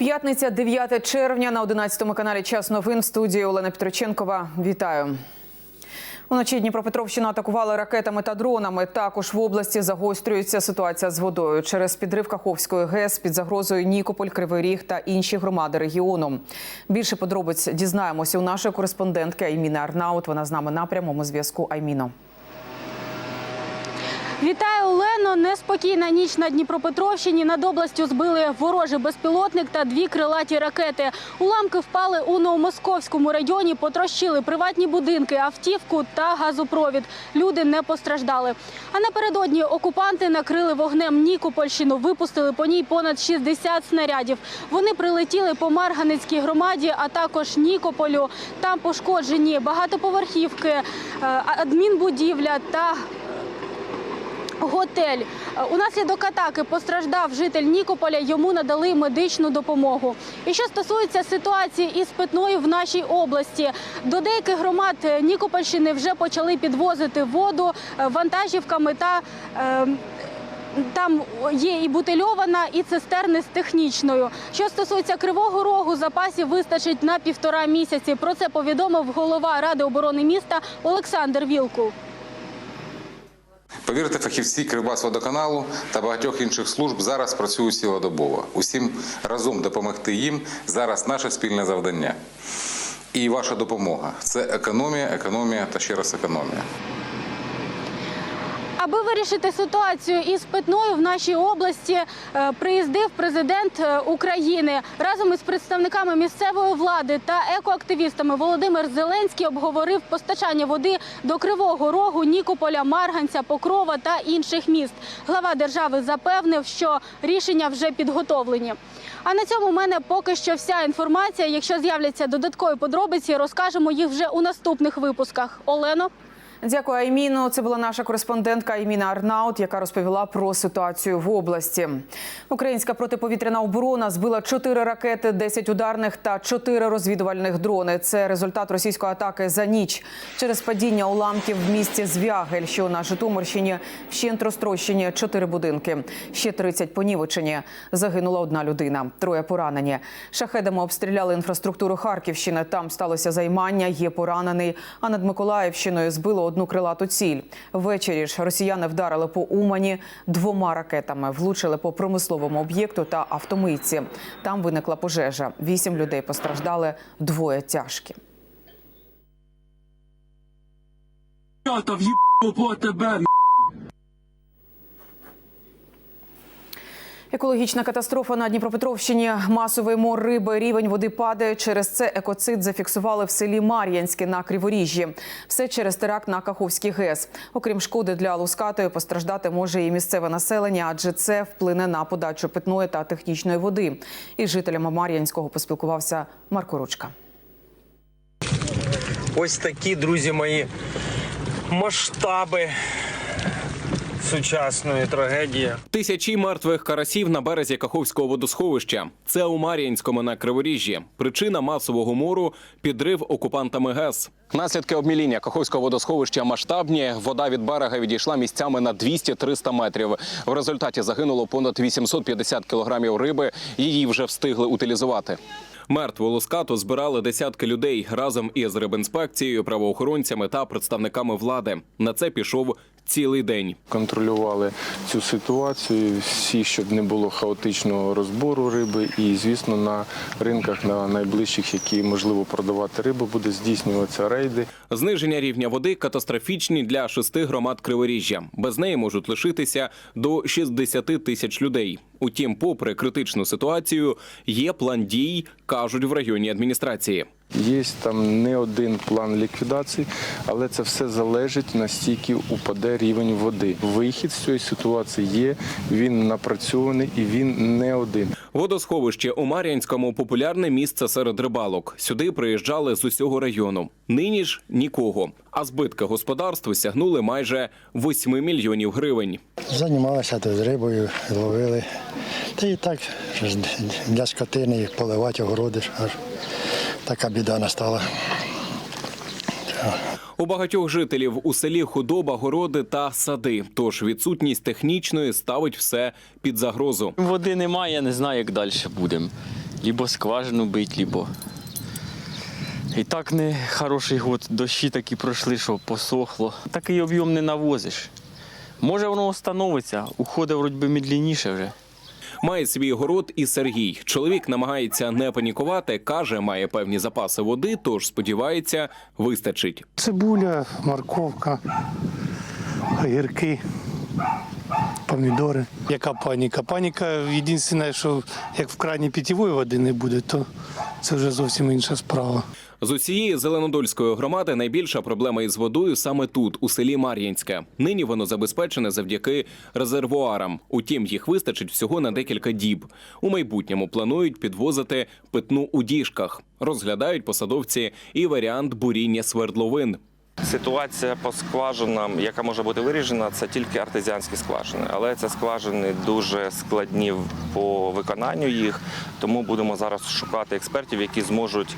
П'ятниця, 9 червня на 11 каналі Час новин в студії Олена Петроченкова. Вітаю. Уночі Дніпропетровщину атакували ракетами та дронами. Також в області загострюється ситуація з водою через підрив Каховської ГЕС під загрозою Нікополь, Кривий Ріг та інші громади регіону. Більше подробиць дізнаємося у нашої кореспондентки Айміни Арнаут. Вона з нами на прямому зв'язку. Айміно. Вітаю, Олено. Неспокійна ніч на Дніпропетровщині. Над областю збили ворожий безпілотник та дві крилаті ракети. Уламки впали у Новомосковському районі, потрощили приватні будинки, автівку та газопровід. Люди не постраждали. А напередодні окупанти накрили вогнем Нікопольщину, випустили по ній понад 60 снарядів. Вони прилетіли по Марганецькій громаді, а також Нікополю. Там пошкоджені багатоповерхівки, е, адмінбудівля та Готель Е, унаслідок атаки постраждав житель Нікополя. Йому надали медичну допомогу. І що стосується ситуації із питною в нашій області, до деяких громад е, Нікопольщини вже почали підвозити воду е, вантажівками та. е, там є і бутильована, і цистерни з технічною. Що стосується Кривого Рогу, запасів вистачить на півтора місяці. Про це повідомив голова Ради оборони міста Олександр Вілкул. Повірте, фахівці Кривбасводоканалу та багатьох інших служб зараз працюють цілодобово. Усім разом допомогти їм зараз наше спільне завдання. І ваша допомога це економія, економія та ще раз економія. Аби вирішити ситуацію із питною в нашій області, е, приїздив президент е, України разом із представниками місцевої влади та екоактивістами. Володимир Зеленський обговорив постачання води до Кривого Рогу, Нікополя, Марганця, Покрова та інших міст. Глава держави запевнив, що рішення вже підготовлені. А на цьому в мене поки що вся інформація. Якщо з'являться додаткові подробиці, розкажемо їх вже у наступних випусках. Олено. Дякую, Айміно. Це була наша кореспондентка Айміна Арнаут, яка розповіла про ситуацію в області. Українська протиповітряна оборона збила 4 ракети, 10 ударних та 4 розвідувальних дрони. Це результат російської атаки за ніч через падіння уламків в місті Звягель, що на Житомирщині вщент розтрощені 4 будинки. Ще 30 понівечені. Загинула одна людина. Троє поранені. Шахедами обстріляли інфраструктуру Харківщини. Там сталося займання. Є поранений. А над Миколаївщиною збило одну крилату ціль. Ввечері ж росіяни вдарили по Умані двома ракетами, влучили по промисловому об'єкту та автомийці. Там виникла пожежа. Вісім людей постраждали, двоє тяжкі. Я в'їбу по тебе, Екологічна катастрофа на Дніпропетровщині. Масовий мор риби, рівень води падає. Через це екоцид зафіксували в селі Мар'янське на Криворіжжі. Все через теракт на Каховський ГЕС. Окрім шкоди для Лускатої, постраждати може і місцеве населення, адже це вплине на подачу питної та технічної води. Із жителями Мар'янського поспілкувався Марко Ручка. Ось такі, друзі мої, масштаби сучасної трагедії. Тисячі мертвих карасів на березі Каховського водосховища. Це у Мар'їнському на Криворіжжі. Причина масового мору підрив окупантами ГЕС. Наслідки обміління Каховського водосховища масштабні. Вода від берега відійшла місцями на 200-300 метрів. В результаті загинуло понад 850 кілограмів риби. Її вже встигли утилізувати. Мертву лускату збирали десятки людей разом із рибінспекцією, правоохоронцями та представниками влади. На це пішов цілий день. контролювали цю ситуацію, всі, щоб не було хаотичного розбору риби. І, звісно, на ринках на найближчих, які можливо продавати рибу, буде здійснюватися рейди. Зниження рівня води катастрофічні для шести громад Криворіжжя. Без неї можуть лишитися до 60 тисяч людей. Утім, попри критичну ситуацію, є план дій, кажуть в районній адміністрації. Є там не один план ліквідації, але це все залежить настільки упаде рівень води. Вихід з цієї ситуації є, він напрацьований і він не один. Водосховище у Мар'янському популярне місце серед рибалок. Сюди приїжджали з усього району. Нині ж нікого. А збитки господарству сягнули майже 8 мільйонів гривень. Займалися тут рибою, ловили. Та і так для скотини їх поливати, огороди. Аж така біда настала. У багатьох жителів у селі худоба, городи та сади. Тож відсутність технічної ставить все під загрозу. Води немає, я не знаю, як далі будемо. либо скважину бить, либо. І так не хороший год, дощі такі пройшли, що посохло. Такий об'єм не навозиш. Може воно встановиться, уходить вроді би медленніше вже. Має свій город і Сергій. Чоловік намагається не панікувати, каже, має певні запаси води, тож сподівається, вистачить. Цибуля, морковка, огірки, помідори. Яка паніка? Паніка єдине, що як в крані питьової води не буде, то це вже зовсім інша справа. З усієї зеленодольської громади найбільша проблема із водою саме тут, у селі Мар'їнське. Нині воно забезпечене завдяки резервуарам. Утім, їх вистачить всього на декілька діб. У майбутньому планують підвозити питну у діжках. Розглядають посадовці і варіант буріння свердловин. Ситуація по скважинам, яка може бути вирішена, це тільки артезіанські скважини. Але це скважини дуже складні по виконанню їх, тому будемо зараз шукати експертів, які зможуть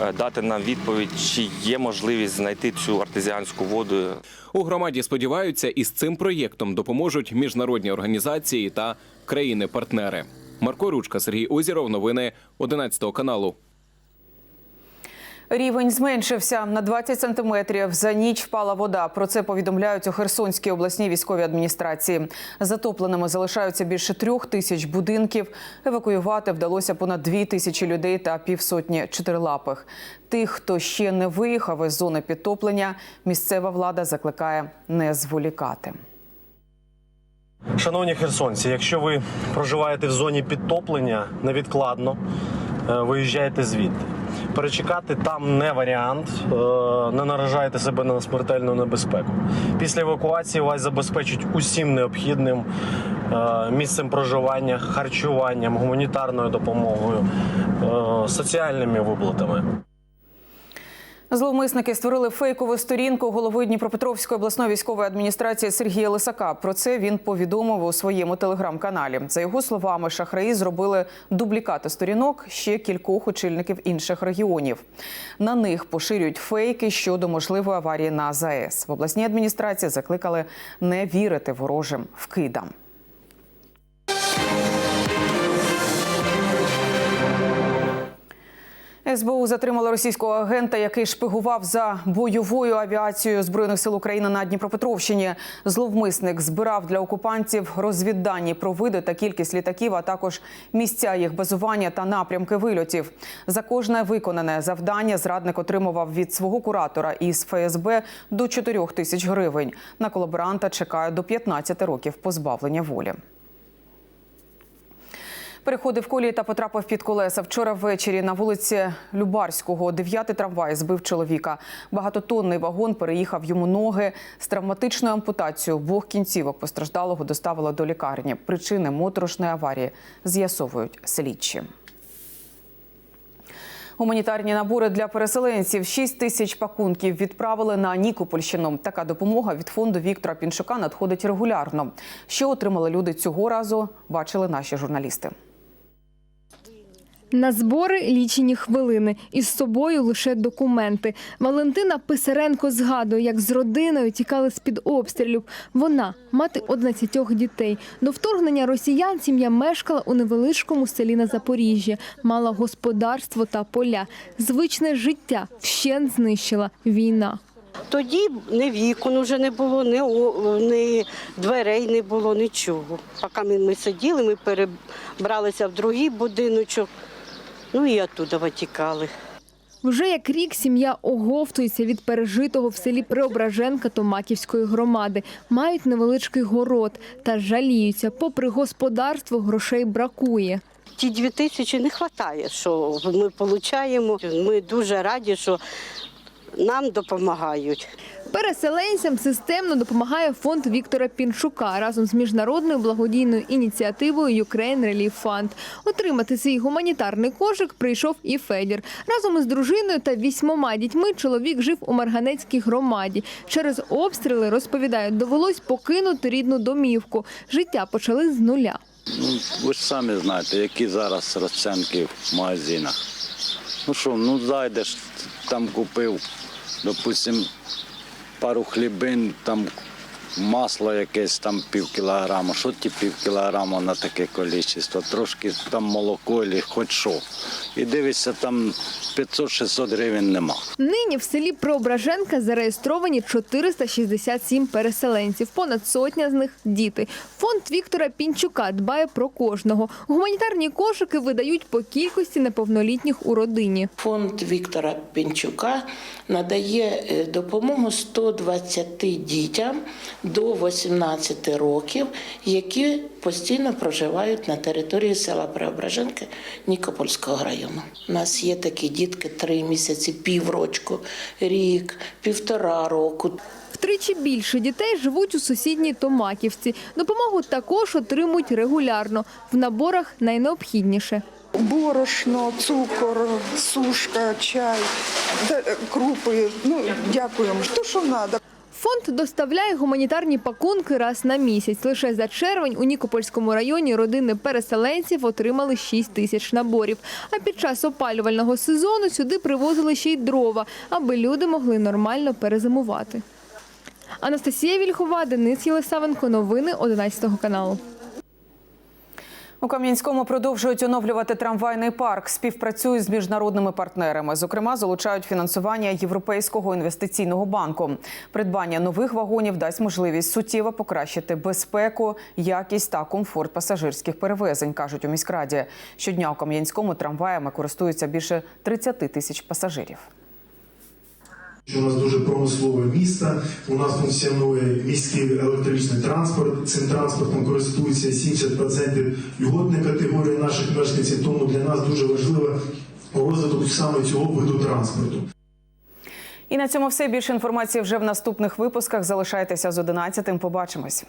е, дати нам відповідь, чи є можливість знайти цю артезіанську воду. У громаді сподіваються, із цим проєктом допоможуть міжнародні організації та країни-партнери. Марко Ручка, Сергій Озіров. Новини 11 каналу. Рівень зменшився на 20 сантиметрів. За ніч впала вода. Про це повідомляють у Херсонській обласній військовій адміністрації. Затопленими залишаються більше трьох тисяч будинків. Евакуювати вдалося понад дві тисячі людей та півсотні чотирилапих. Тих, хто ще не виїхав із зони підтоплення, місцева влада закликає не зволікати. Шановні херсонці, якщо ви проживаєте в зоні підтоплення, невідкладно е, виїжджайте звідти. Перечекати там не варіант, е, не наражайте себе на смертельну небезпеку. Після евакуації вас забезпечать усім необхідним е, місцем проживання, харчуванням, гуманітарною допомогою, е, соціальними виплатами. Зловмисники створили фейкову сторінку голови Дніпропетровської обласної військової адміністрації Сергія Лисака. Про це він повідомив у своєму телеграм-каналі. За його словами, шахраї зробили дублікати сторінок ще кількох очільників інших регіонів. На них поширюють фейки щодо можливої аварії на ЗАЕС. В обласній адміністрації закликали не вірити ворожим вкидам. СБУ затримала російського агента, який шпигував за бойовою авіацією збройних сил України на Дніпропетровщині. Зловмисник збирав для окупантів розвіддані про види та кількість літаків, а також місця їх базування та напрямки вильотів. За кожне виконане завдання зрадник отримував від свого куратора із ФСБ до 4 тисяч гривень. На колаборанта чекає до 15 років позбавлення волі. Переходив колії та потрапив під колеса. Вчора ввечері на вулиці Любарського дев'ятий трамвай збив чоловіка. Багатотонний вагон переїхав йому ноги з травматичною ампутацією. Обох кінцівок постраждалого доставили до лікарні. Причини моторошної аварії з'ясовують слідчі. Гуманітарні набори для переселенців 6 тисяч пакунків відправили на Нікопольщину. Така допомога від фонду Віктора Пінчука надходить регулярно. Що отримали люди цього разу? Бачили наші журналісти. На збори лічені хвилини. Із собою лише документи. Валентина Писаренко згадує, як з родиною тікали з-під обстрілів. Вона мати 11 дітей. До вторгнення росіян сім'я мешкала у невеличкому селі на Запоріжжі, мала господарство та поля. Звичне життя вщент знищила війна. Тоді ні вікон вже не було, ні, ні дверей не було, нічого. Поки ми сиділи, ми перебралися в другий будиночок, ну і оттуда витікали. Вже як рік сім'я оговтується від пережитого в селі Преображенка Томаківської громади. Мають невеличкий город та жаліються. Попри господарство, грошей бракує. Ті дві тисячі не вистачає, що ми отримуємо. Ми дуже раді, що нам допомагають. Переселенцям системно допомагає фонд Віктора Пінчука разом з міжнародною благодійною ініціативою Ukraine Relief Fund. Отримати свій гуманітарний кошик прийшов і Федір. Разом із дружиною та вісьмома дітьми чоловік жив у Марганецькій громаді. Через обстріли, розповідають, довелось покинути рідну домівку. Життя почали з нуля. Ну, ви ж самі знаєте, які зараз розцінки в магазинах. Ну що, ну зайдеш, там купив, допустим, пару хлібин, там масло якесь там пів кілограма. Що ті пів кілограма на таке кількість? Трошки там молоко, і хоч що. І дивишся, там 500-600 гривень нема. Нині в селі Преображенка зареєстровані 467 переселенців. Понад сотня з них діти. Фонд Віктора Пінчука дбає про кожного. Гуманітарні кошики видають по кількості неповнолітніх у родині. Фонд Віктора Пінчука надає е, допомогу 120 дітям до 18 років, які постійно проживають на території села Преображенки Нікопольського району. У нас є такі дітки три місяці, піврочку, рік, півтора року. Втричі більше дітей живуть у сусідній Томаківці. Допомогу також отримують регулярно. В наборах найнеобхідніше. Борошно, цукор, сушка, чай, крупи. Ну, дякуємо. Що що треба. Фонд доставляє гуманітарні пакунки раз на місяць. Лише за червень у Нікопольському районі родини переселенців отримали 6 тисяч наборів. А під час опалювального сезону сюди привозили ще й дрова, аби люди могли нормально перезимувати. Анастасія Вільхова, Денис Єлисавенко. Новини 11 каналу. У Кам'янському продовжують оновлювати трамвайний парк. Співпрацюють з міжнародними партнерами. Зокрема, залучають фінансування Європейського інвестиційного банку. Придбання нових вагонів дасть можливість суттєво покращити безпеку, якість та комфорт пасажирських перевезень, кажуть у міськраді. Щодня у Кам'янському трамваями користуються більше 30 тисяч пасажирів. У нас дуже промислове місто. У нас функціонує міський електричний транспорт. Цим транспортом користуються 70% льготної категорії наших мешканців. Тому для нас дуже важливо розвиток саме цього виду транспорту. І на цьому все більше інформації вже в наступних випусках. Залишайтеся з 11. Побачимось.